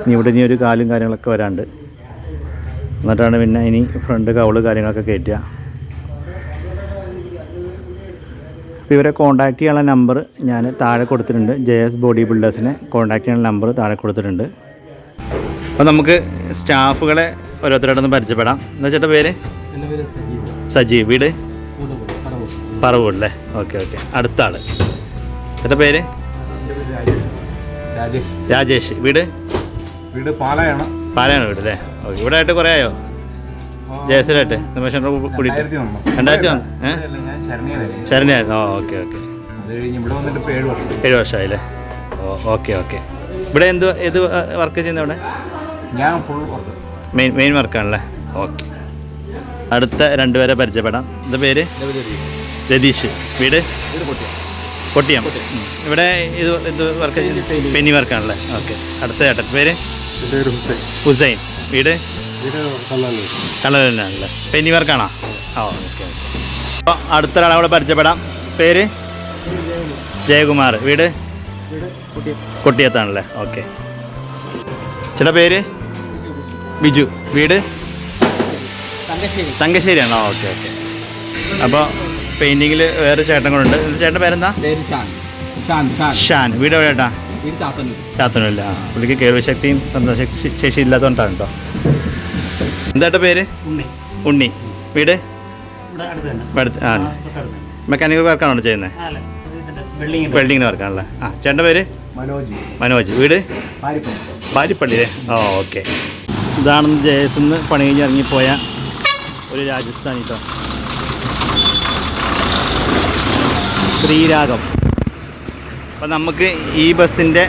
A: ഇനി ഇവിടെ ഇനി ഒരു കാലും കാര്യങ്ങളൊക്കെ വരാണ്ട്. എന്നിട്ടാണ് പിന്നെ ഇനി ഫ്രണ്ട് കവൾ കാര്യങ്ങളൊക്കെ കയറ്റുക അപ്പോൾ ഇവരെ കോൺടാക്റ്റ് ചെയ്യാനുള്ള നമ്പർ ഞാൻ താഴെ കൊടുത്തിട്ടുണ്ട്. ജെ എസ് ബോഡി ബിൽഡേഴ്സിനെ കോൺടാക്റ്റ് ചെയ്യാനുള്ള നമ്പർ താഴെ കൊടുത്തിട്ടുണ്ട്. അപ്പോൾ നമുക്ക് സ്റ്റാഫുകളെ ഓരോരുത്തരോടൊന്ന് പരിചയപ്പെടാം. എന്താ ചേട്ടാ പേര്?
B: സജീവ്.
A: വീട്? അല്ലേ? Okay okay. അടുത്ത ആൾ. ചേട്ടാ പേര്?
B: രാജേഷ്.
A: വീട്?
B: വീട് പാലയാണ്.
A: പാലയാണ് വീട് അല്ലേ? ഓക്കെ ഇവിടെ ആയിട്ട് കുറേ ആയോ? ജയസിലായിട്ട് നിമിഷം രണ്ടായിരത്തി
B: ഞാൻ ശരണിയായിരുന്നു
A: ഓ ഓക്കെ ഓക്കെ.
B: ഏഴ് വർഷം.
A: ഏഴ് വർഷമായില്ലേ? ഓ ഓക്കെ ഓക്കെ. ഇവിടെ എന്ത് ഏത് വർക്ക് ചെയ്യുന്നത് ഇവിടെ?
B: ഞാൻ ഫുൾ വർക്ക്
A: മെയിൻ മെയിൻ വർക്കാണല്ലേ? ഓക്കെ. അടുത്ത രണ്ടുപേരെ പരിചയപ്പെടാം. എന്താ പേര്? രതീഷ്. വീട്?
B: പൊട്ടിയ.
A: കൊട്ടിയം ഇവിടെ ഇത് ഇത് വർക്ക് പെന്നി വർക്കാണല്ലേ ഓക്കെ. അടുത്ത ചേട്ടൻ. പേര്?
B: എന്റെ പേര് ഹുസൈൻ.
A: ഹുസൈൻ. വീട്?
B: വീട്
A: പെന്നി വർക്കാണോ? ആ ഓക്കെ ഓക്കെ. അപ്പോൾ അടുത്ത ഒരാളെ കൂടെ പരിചയപ്പെടാം. പേര്? ജയകുമാർ. വീട്? കൊട്ടിയത്താണല്ലേ? ഓക്കെ. ചേട്ടാ പേര്? ബിജു. വീട്?
B: തങ്കശ്ശേരി.
A: തങ്കശ്ശേരിയാണോ? Okay okay. അപ്പോൾ പെയിന്റിങ്ങിൽ വേറെ ചേട്ടൻ കൂടെ ഉണ്ട്. ചേട്ടന്റെ പേരെന്താ?
B: ഷാൻ. ഷാൻ
A: വീട് എവിടെ ചേട്ടാ?
B: വീട് ചാത്തന്നൂർ
A: ചാത്തനല്ല പുള്ളിക്ക് കേൾവിശക്തിയും സന്തോഷ ശേഷി ഇല്ലാത്തതുകൊണ്ടാണ് കേട്ടോ എന്താട്ടെ പേര്?
B: ഉണ്ണി.
A: ഉണ്ണി. വീട്?
B: ഇവിടെ അടുത്ത് തന്നെ.
A: ഇവിടെ അടുത്ത് ആ. മെക്കാനിക്കൽ വർക്കാണോ ചെയ്യുന്നത് വെൽഡിങ്ങിന് വർക്കാണല്ലേ? ആ ചേട്ടന്റെ പേര്?
B: മനോജ്.
A: മനോജ്. വീട്?
B: പാരിപ്പം
A: പാരിപ്പള്ളിയിലെ ഓ ഓക്കെ. ഇതാണെന്ന് ജയസിന്ന് പണി കഴിഞ്ഞ് ഇറങ്ങിപ്പോയ ഒരു രാജസ്ഥാനി കേട്ടോ ശ്രീരാഗം. അപ്പോൾ നമുക്ക് ഈ ബസ്സിന്റെ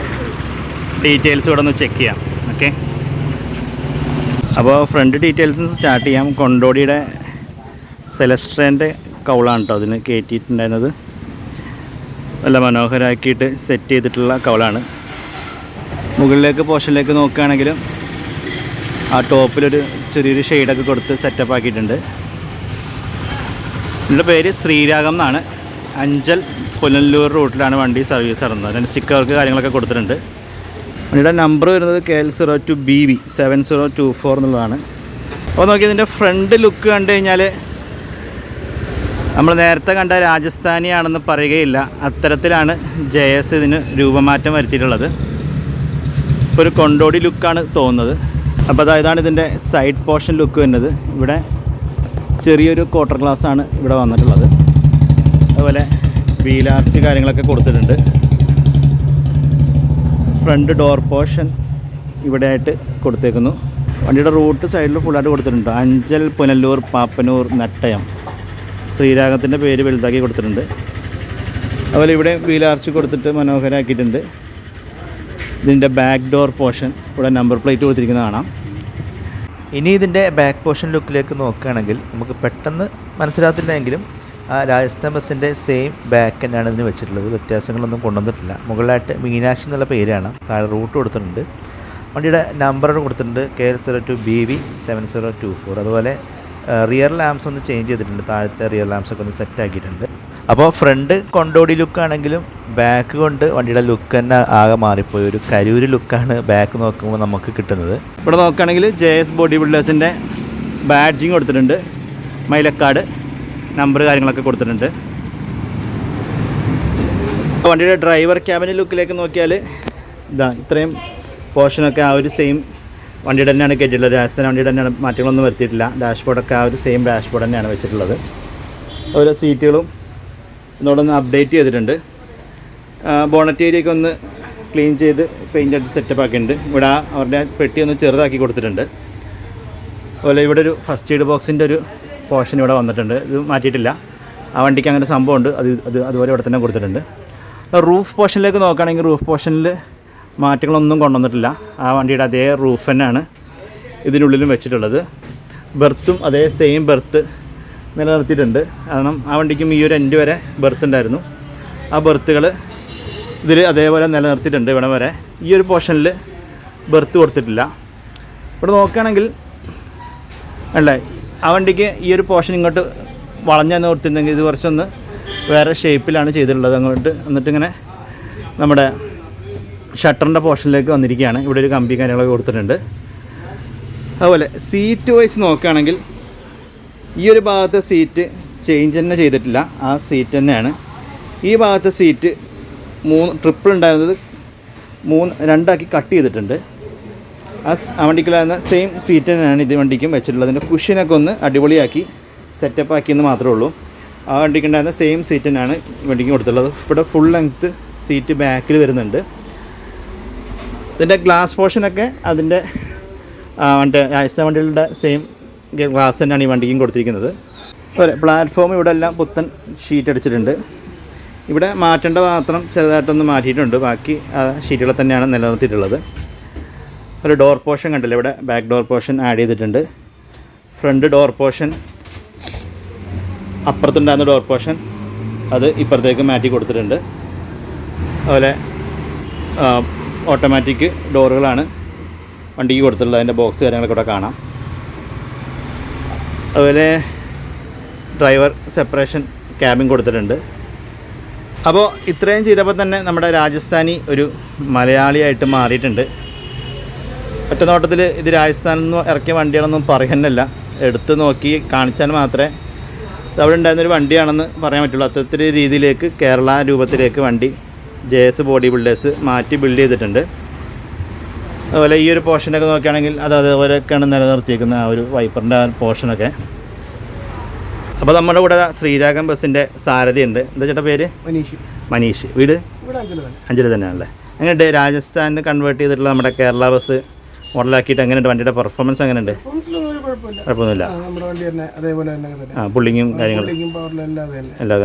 A: ഡീറ്റെയിൽസ് ഇവിടെ ഒന്ന് ചെക്ക് ചെയ്യാം. ഓക്കെ അപ്പോൾ ഫ്രണ്ട് ഡീറ്റെയിൽസ് സ്റ്റാർട്ട് ചെയ്യാം. കൊണ്ടോടിയുടെ സെലസ്ട്രേന്റെ കൗളാണ് കേട്ടോ അതിന് കയറ്റിയിട്ടുണ്ടായിരുന്നത് നല്ല മനോഹരമാക്കിയിട്ട് സെറ്റ് ചെയ്തിട്ടുള്ള കൗളാണ്. മുകളിലേക്ക് പോർഷനിലേക്ക് നോക്കുകയാണെങ്കിലും ആ ടോപ്പിലൊരു ചെറിയൊരു ഷെയ്ഡൊക്കെ കൊടുത്ത് സെറ്റപ്പ് ആക്കിയിട്ടുണ്ട്. ഇതിന്റെ പേര് ശ്രീരാഗം എന്നാണ്. അഞ്ചൽ പുനല്ലൂർ റൂട്ടിലാണ് വണ്ടി സർവീസ് നടന്നത്. അതിന് സ്റ്റിക്കർ വർക്ക് കാര്യങ്ങളൊക്കെ കൊടുത്തിട്ടുണ്ട്. വണ്ടിയുടെ നമ്പർ വരുന്നത് K L zero two B V seven zero two four എന്നുള്ളതാണ്. അപ്പോൾ നോക്കി ഇതിന്റെ ഫ്രണ്ട് ലുക്ക് കണ്ടു കഴിഞ്ഞാൽ നമ്മൾ നേരത്തെ കണ്ട രാജസ്ഥാനിയാണെന്ന് പറയുകയില്ല. അത്തരത്തിലാണ് ജെ എസ് ഇതിന് രൂപമാറ്റം വരുത്തിയിട്ടുള്ളത്. ഇപ്പോൾ ഒരു കൊണ്ടോടി ലുക്കാണ് തോന്നുന്നത്. അപ്പോൾ അതായതാണ് ഇതിന്റെ സൈഡ് പോർഷൻ ലുക്ക് വരുന്നത്. ഇവിടെ ചെറിയൊരു ക്വാർട്ടർ ഗ്ലാസ് ആണ് ഇവിടെ വന്നിട്ടുള്ളത്. അതുപോലെ വീലാർച്ച് കാര്യങ്ങളൊക്കെ കൊടുത്തിട്ടുണ്ട്. ഫ്രണ്ട് ഡോർ പോർഷൻ ഇവിടെയായിട്ട് കൊടുത്തേക്കുന്നു. വണ്ടിയുടെ റൂട്ട് സൈഡിൽ ഫുള്ളായിട്ട് കൊടുത്തിട്ടുണ്ട്. അഞ്ചൽ പുനല്ലൂർ പാപ്പനൂർ നട്ടയം. ശ്രീരാഗത്തിന്റെ പേര് വലുതാക്കി കൊടുത്തിട്ടുണ്ട്. അതുപോലെ ഇവിടെ വീലാർച്ച് കൊടുത്തിട്ട് മനോഹരമാക്കിയിട്ടുണ്ട് ഇതിന്റെ ബാക്ക് ഡോർ പോർഷൻ ഇവിടെ നമ്പർ പ്ലേറ്റ് കൊടുത്തിരിക്കുന്നത് കാണാം.
C: ഇനി ഇതിന്റെ ബാക്ക് പോർഷൻ ലുക്കിലേക്ക് നോക്കുകയാണെങ്കിൽ നമുക്ക് പെട്ടെന്ന് മനസ്സിലാകത്തില്ലെങ്കിലും ആ രാജസ്ഥാൻ ബസ്സിന്റെ സെയിം ബാക്ക് തന്നെയാണ് ഇതിന് വെച്ചിട്ടുള്ളത്. വ്യത്യാസങ്ങളൊന്നും കൊണ്ടുവന്നിട്ടില്ല. മുകളിലായിട്ട് മീനാക്ഷി എന്നുള്ള പേരാണ്. താഴെ റൂട്ട് കൊടുത്തിട്ടുണ്ട്. വണ്ടിയുടെ നമ്പർ കൊടുത്തിട്ടുണ്ട്. K L zero two B V seven zero two four അതുപോലെ റിയർ ലാംസ് ഒന്ന് ചേഞ്ച് ചെയ്തിട്ടുണ്ട്. താഴത്തെ റിയർ ലാംപ്സ് ഒക്കെ ഒന്ന് സെറ്റ് ആക്കിയിട്ടുണ്ട്. അപ്പോൾ ഫ്രണ്ട് കൊണ്ടോടി ലുക്കാണെങ്കിലും ബാക്ക് കൊണ്ട് വണ്ടിയുടെ ലുക്ക് തന്നെ ആകെ മാറിപ്പോയി. ഒരു കരൂര് ലുക്കാണ് ബാക്ക് നോക്കുമ്പോൾ നമുക്ക് കിട്ടുന്നത്.
A: ഇവിടെ നോക്കുകയാണെങ്കിൽ ജെ എസ് ബോഡി ബിൽഡേഴ്സിന്റെ ബാഡ്ജിങ് കൊടുത്തിട്ടുണ്ട്. മൈലക്കാട്. നമ്പർ കാര്യങ്ങളൊക്കെ കൊടുത്തിട്ടുണ്ട്. വണ്ടിയുടെ ഡ്രൈവർ ക്യാബിൻ ലുക്കിലേക്ക് നോക്കിയാൽ ഇതാ ഇത്രയും പോർഷനൊക്കെ ആ ഒരു സെയിം വണ്ടിയുടെ തന്നെയാണ് കയറ്റിയിട്ടുള്ളത് രാജസ്ഥാൻ വണ്ടിയുടെ തന്നെയാണ് മാറ്റങ്ങളൊന്നും വരുത്തിയിട്ടില്ല. ഡാഷ്ബോർഡൊക്കെ ആ ഒരു സെയിം ഡാഷ്ബോർഡ് തന്നെയാണ് വെച്ചിട്ടുള്ളത്. ഓരോ സീറ്റുകളും ഇതോടൊന്ന് അപ്ഡേറ്റ് ചെയ്തിട്ടുണ്ട്. ബോണറ്റ് ഏരിയയൊക്കെ ഒന്ന് ക്ലീൻ ചെയ്ത് പെയിന്റ് അടിച്ച് സെറ്റപ്പ് ആക്കിയിട്ടുണ്ട്. ഇവിടെ അവരുടെ പെട്ടി ഒന്ന് ചെറുതാക്കി കൊടുത്തിട്ടുണ്ട്. അതുപോലെ ഇവിടെ ഒരു ഫസ്റ്റ് എയ്ഡ് ബോക്സിന്റെ ഒരു പോർഷൻ ഇവിടെ വന്നിട്ടുണ്ട്. ഇത് മാറ്റിയിട്ടില്ല. ആ വണ്ടിക്ക് അങ്ങനെ സംഭവമുണ്ട്. അത് അത് അതുപോലെ ഇവിടെ തന്നെ കൊടുത്തിട്ടുണ്ട്. റൂഫ് പോർഷനിലേക്ക് നോക്കുകയാണെങ്കിൽ റൂഫ് പോർഷനിൽ മാറ്റങ്ങളൊന്നും കൊണ്ടുവന്നിട്ടില്ല. ആ വണ്ടിയുടെ അതേ റൂഫ് തന്നെയാണ് ഇതിനുള്ളിലും വെച്ചിട്ടുള്ളത്. ബെർത്തും അതേ സെയിം ബെർത്ത് നിലനിർത്തിയിട്ടുണ്ട്. കാരണം ആ വണ്ടിക്കും ഈ ഒരു എൻഡ് വരെ ബെർത്ത് ഉണ്ടായിരുന്നു. ആ ബെർത്തുകൾ ഇതിൽ അതേപോലെ നിലനിർത്തിയിട്ടുണ്ട് ഇവിടെ വരെ. ഈ ഒരു പോർഷനിൽ ബെർത്ത് കൊടുത്തിട്ടില്ല. ഇവിടെ നോക്കുകയാണെങ്കിൽ അല്ലേ? ആ വണ്ടിക്ക് ഈ ഒരു പോർഷൻ ഇങ്ങോട്ട് വളഞ്ഞാൽ കൊടുത്തിട്ടുണ്ടെങ്കിൽ ഇത് കുറച്ചൊന്ന് വേറെ ഷേപ്പിലാണ് ചെയ്തിട്ടുള്ളത്. അങ്ങോട്ട് എന്നിട്ട് ഇങ്ങനെ നമ്മുടെ ഷട്ടറിന്റെ പോർഷനിലേക്ക് വന്നിരിക്കുകയാണ്. ഇവിടെ ഒരു കമ്പി കാര്യങ്ങളൊക്കെ കൊടുത്തിട്ടുണ്ട്. അതുപോലെ സീറ്റ് വൈസ് നോക്കുകയാണെങ്കിൽ ഈ ഒരു ഭാഗത്തെ സീറ്റ് ചേഞ്ച് തന്നെ ചെയ്തിട്ടില്ല. ആ സീറ്റ് തന്നെയാണ്. ഈ ഭാഗത്തെ സീറ്റ് മൂന്ന് ട്രിപ്പിൾ ഉണ്ടായിരുന്നത് മൂന്ന് രണ്ടാക്കി കട്ട് ചെയ്തിട്ടുണ്ട്. ആ സ് ആ വണ്ടിക്കുള്ള സെയിം സീറ്റ് തന്നെയാണ് ഇത് വണ്ടിക്കും വെച്ചിട്ടുള്ളത്. അതിന്റെ കുഷ്യനൊക്കെ ഒന്ന് അടിപൊളിയാക്കി സെറ്റപ്പ് ആക്കിയെന്ന് മാത്രമേ ഉള്ളൂ. ആ വണ്ടിക്ക് ഉണ്ടായിരുന്ന സെയിം സീറ്റ് തന്നെയാണ് വണ്ടിക്ക് കൊടുത്തിട്ടുള്ളത്. ഇവിടെ ഫുൾ ലെങ്ത്ത് സീറ്റ് ബാക്കിൽ വരുന്നുണ്ട്. ഇതിന്റെ ഗ്ലാസ് പോർഷനൊക്കെ അതിന്റെ മറ്റേ രാജസ്ഥാൻ വണ്ടികളുടെ സെയിം ഗ്ലാസ് തന്നെയാണ് ഈ വണ്ടിക്കും കൊടുത്തിരിക്കുന്നത്. അതുപോലെ പ്ലാറ്റ്ഫോം ഇവിടെ എല്ലാം പുത്തൻ ഷീറ്റ് അടിച്ചിട്ടുണ്ട്. ഇവിടെ മാറ്റേണ്ട മാത്രം ചെറുതായിട്ടൊന്ന് മാറ്റിയിട്ടുണ്ട്. ബാക്കി ഷീറ്റുകളെ തന്നെയാണ് നിലനിർത്തിയിട്ടുള്ളത്. ഒരു ഡോർ പോർഷൻ കണ്ടില്ലേ? ഇവിടെ ബാക്ക് ഡോർ പോർഷൻ ആഡ് ചെയ്തിട്ടുണ്ട്. ഫ്രണ്ട് ഡോർ പോർഷൻ അപ്പുറത്തുണ്ടായിരുന്ന ഡോർ പോർഷൻ അത് ഇപ്പുറത്തേക്ക് മാറ്റി കൊടുത്തിട്ടുണ്ട്. അതുപോലെ ഓട്ടോമാറ്റിക് ഡോറുകളാണ് വണ്ടിക്ക് കൊടുത്തിട്ടുള്ളത്. അതിന്റെ ബോക്സ് കാര്യങ്ങളൊക്കെ ഇവിടെ കാണാം. അതുപോലെ ഡ്രൈവർ സെപ്പറേഷൻ ക്യാബിൻ കൊടുത്തിട്ടുണ്ട്. അപ്പോൾ ഇത്രയും ചെയ്തപ്പോൾ തന്നെ നമ്മുടെ രാജസ്ഥാനി ഒരു മലയാളിയായിട്ട് മാറിയിട്ടുണ്ട്. ഒറ്റ നോട്ടത്തിൽ ഇത് രാജസ്ഥാനിൽ നിന്ന് ഇറക്കിയ വണ്ടിയാണെന്നും പറയുന്നില്ല. എടുത്ത് നോക്കി കാണിച്ചാൽ മാത്രമേ ഇത് അവിടെ ഉണ്ടായിരുന്നൊരു വണ്ടിയാണെന്ന് പറയാൻ പറ്റുള്ളൂ. അത്തരത്തിൽ രീതിയിലേക്ക് കേരള രൂപത്തിലേക്ക് വണ്ടി ജെ എസ് ബോഡി ബിൽഡേഴ്സ് മാറ്റി ബിൽഡ് ചെയ്തിട്ടുണ്ട്. അതുപോലെ ഈ ഒരു പോർഷനൊക്കെ നോക്കുകയാണെങ്കിൽ അത് അതേപോലെയൊക്കെയാണ് നിലനിർത്തിയിരിക്കുന്ന ആ ഒരു വൈപ്പറിന്റെ ആ പോർഷനൊക്കെ. അപ്പോൾ നമ്മുടെ കൂടെ ശ്രീരാഗം ബസ്സിന്റെ സാരഥി ഉണ്ട് എന്താ ചേട്ടാ പേര്?
D: മനീഷ്.
A: മനീഷ്. വീട്?
D: അഞ്ചല തന്നെ.
A: അഞ്ചൽ തന്നെയാണല്ലേ? എങ്ങനെയുണ്ട്? രാജസ്ഥാനിൽ കൺവേർട്ട് ചെയ്തിട്ടുള്ള നമ്മുടെ കേരള ബസ് മോഡലാക്കിയിട്ട് എങ്ങനെയുണ്ട്? വണ്ടിയുടെ പെർഫോമൻസ് എങ്ങനെയുണ്ട്? കുഴപ്പമൊന്നുമില്ല.
D: ആ, നമ്മുടെ വണ്ടി തന്നെ അതേപോലെ തന്നെ തന്നെ.
A: ആ പുള്ളിങ്ങും കാര്യങ്ങളും.
D: എല്ലാം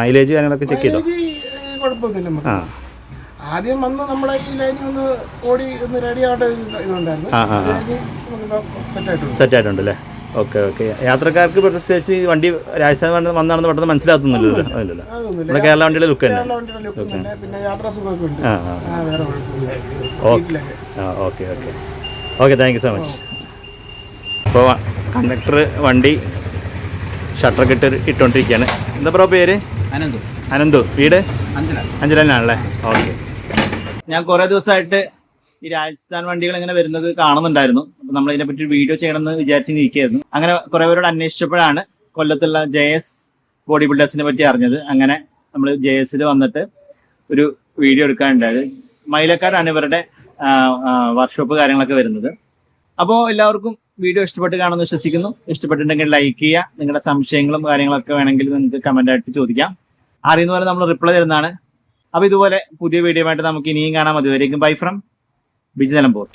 A: മൈലേജ് കാര്യങ്ങളൊക്കെ ചെക്ക് ചെയ്തോ? ആ.
D: ആദ്യം വന്ന് നമ്മുടെ ഈ ലൈനിൽ ഒന്ന് ഓടി ഒന്ന് റെഡി ആവട്ടെ ഇത് ഇതുണ്ടായിരുന്നു സെറ്റ് ആയിട്ടുണ്ട്
A: അല്ലേ? Okay okay. യാത്രക്കാർക്ക് പ്രത്യേകിച്ച് ഈ വണ്ടി രാജസ്ഥാൻ വന്ന് വന്നാണെന്ന് പെട്ടെന്ന് മനസ്സിലാക്കുന്നില്ലല്ലോ ഇല്ലല്ലോ നമ്മുടെ കേരള വണ്ടിയുടെ ലുക്ക് തന്നെ.
D: കേരള വണ്ടിയുടെ ലുക്ക് പിന്നെ യാത്രാ സുഖമൊക്കെ
A: ആ ആ
D: ആ. വേറെ കുഴപ്പമില്ല.
A: Okay okay. Okay okay thank you so much അപ്പോൾ കണ്ടക്ടർ വണ്ടി ഷട്ടറൊക്കെ ഇട്ട് ഇട്ടുകൊണ്ടിരിക്കുകയാണ് എന്താ ബ്രോ പേര്?
E: അനന്തു.
A: അനന്തു. വീട്? അഞ്ചലാണല്ലേ ഓക്കെ. ഞാൻ കുറേ ദിവസമായിട്ട് ഈ രാജസ്ഥാൻ വണ്ടികൾ ഇങ്ങനെ വരുന്നത് കാണുന്നുണ്ടായിരുന്നു. നമ്മൾ ഇതിനെപ്പറ്റി ഒരു വീഡിയോ ചെയ്യണമെന്ന് എന്ന് ഇരിക്കുകയായിരുന്നു അങ്ങനെ കുറേ പേരോട് അന്വേഷിച്ചപ്പോഴാണ് കൊല്ലത്തുള്ള ജെ എസ് ബോഡി ബിൽഡേഴ്സിനെ പറ്റി അറിഞ്ഞത്. അങ്ങനെ നമ്മൾ ജെ എസിൽ വന്നിട്ട് ഒരു വീഡിയോ എടുക്കാനുണ്ടായത്. മൈലക്കാടാണ് ഇവരുടെ വർക്ക്ഷോപ്പ് കാര്യങ്ങളൊക്കെ വരുന്നത്. അപ്പോൾ എല്ലാവർക്കും വീഡിയോ ഇഷ്ടപ്പെട്ട് കാണുമെന്ന് വിശ്വസിക്കുന്നു. ഇഷ്ടപ്പെട്ടിട്ടുണ്ടെങ്കിൽ ലൈക്ക് ചെയ്യുക. നിങ്ങളുടെ സംശയങ്ങളും കാര്യങ്ങളൊക്കെ വേണമെങ്കിൽ നിങ്ങൾക്ക് കമന്റ് ആയിട്ട് ചോദിക്കാം. അറിയുന്ന പോലെ നമ്മൾ റിപ്ലൈ തരുന്നതാണ്. അപ്പോൾ ഇതുപോലെ പുതിയ വീഡിയോ ആയിട്ട് നമുക്ക് ഇനിയും കാണാം. അതുവരേക്കും ബൈ ഫ്രം ബിജി നിലമ്പൂർ.